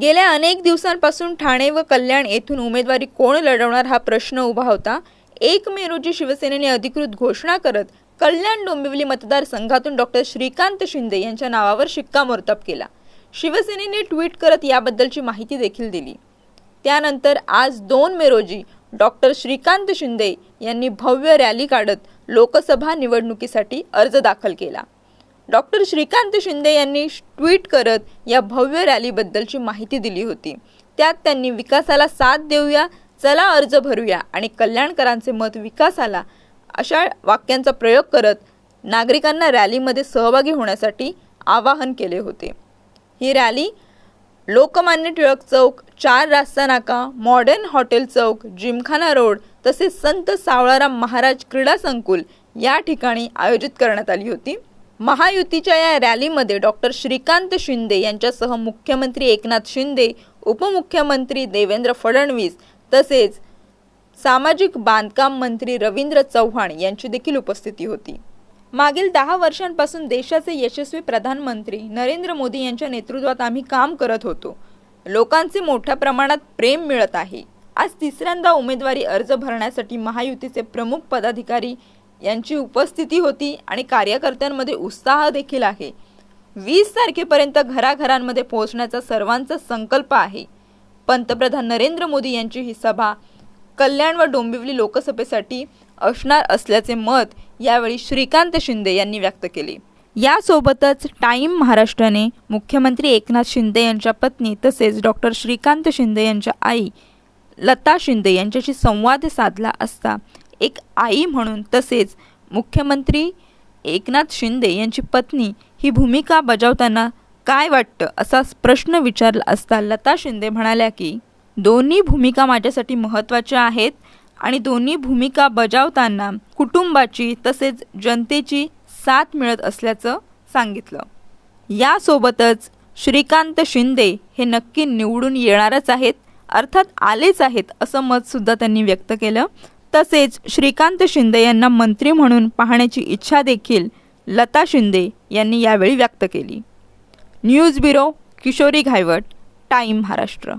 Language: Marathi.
गेल्या अनेक दिवसांपासून ठाणे व कल्याण येथून उमेदवारी कोण लढवणार हा प्रश्न उभा होता. एक मे रोजी शिवसेनेने अधिकृत घोषणा करत कल्याण डोंबिवली मतदारसंघातून डॉक्टर श्रीकांत शिंदे यांच्या नावावर शिक्कामोर्तब केला. शिवसेनेने ट्विट करत याबद्दलची माहिती देखील दिली. त्यानंतर आज दोन मे रोजी डॉक्टर श्रीकांत शिंदे यांनी भव्य रॅली काढत लोकसभा निवडणुकीसाठी अर्ज दाखल केला. डॉक्टर श्रीकांत शिंदे यांनी ट्विट करत या भव्य रॅलीबद्दलची माहिती दिली होती. त्यात त्यांनी विकासाला साथ देऊया चला अर्ज भरूया आणि कल्याणकरांचे मत विकासाला अशा वाक्यांचा प्रयोग करत नागरिकांना रॅलीमध्ये सहभागी होण्यासाठी आवाहन केले होते. ही रॅली लोकमान्य टिळक चौक चार रास्ता नाका मॉडर्न हॉटेल चौक जिमखाना रोड तसेच संत सावळाराम महाराज क्रीडा संकुल या ठिकाणी आयोजित करण्यात आली होती. महायुतीच्या या रॅलीमध्ये डॉक्टर श्रीकांत शिंदे यांच्यासह मुख्यमंत्री एकनाथ शिंदे उपमुख्यमंत्री देवेंद्र फडणवीस तसेच सामाजिक बांधकाम मंत्री रवींद्र चव्हाण यांची देखील उपस्थिती होती. मागील दहा वर्षांपासून देशाचे यशस्वी प्रधानमंत्री नरेंद्र मोदी यांच्या नेतृत्वात आम्ही काम करत होतो. लोकांचे मोठ्या प्रमाणात प्रेम मिळत आहे. आज तिसऱ्यांदा उमेदवारी अर्ज भरण्यासाठी महायुतीचे प्रमुख पदाधिकारी यांची उपस्थिती होती आणि कार्यकर्त्यांमध्ये उत्साह देखील आहे. वीस तारखेपर्यंत घराघरांमध्ये पोहोचण्याचा सर्वांचा संकल्प आहे. पंतप्रधान नरेंद्र मोदी यांची ही सभा कल्याण व डोंबिवली लोकसभेसाठी असणार असल्याचे मत यावेळी श्रीकांत शिंदे यांनी व्यक्त केले. यासोबतच टाईम महाराष्ट्राने मुख्यमंत्री एकनाथ शिंदे यांच्या पत्नी तसेच डॉक्टर श्रीकांत शिंदे यांच्या आई लता शिंदे यांच्याशी संवाद साधला असता एक आई म्हणून तसेच मुख्यमंत्री एकनाथ शिंदे यांची पत्नी ही भूमिका बजावताना काय वाटतं असा प्रश्न विचारला असता लता शिंदे म्हणाल्या की दोन्ही भूमिका माझ्यासाठी महत्त्वाच्या आहेत आणि दोन्ही भूमिका बजावताना कुटुंबाची तसेच जनतेची साथ मिळत असल्याचं सांगितलं. यासोबतच श्रीकांत शिंदे हे नक्की निवडून येणारच आहेत अर्थात आलेच आहेत असं मतसुद्धा त्यांनी व्यक्त केलं. तसेच श्रीकांत शिंदे यांना मंत्री म्हणून पाहण्याची इच्छा देखील लता शिंदे यांनी यावेळी व्यक्त केली. News bureau Kishori Ghaywat time Maharashtra.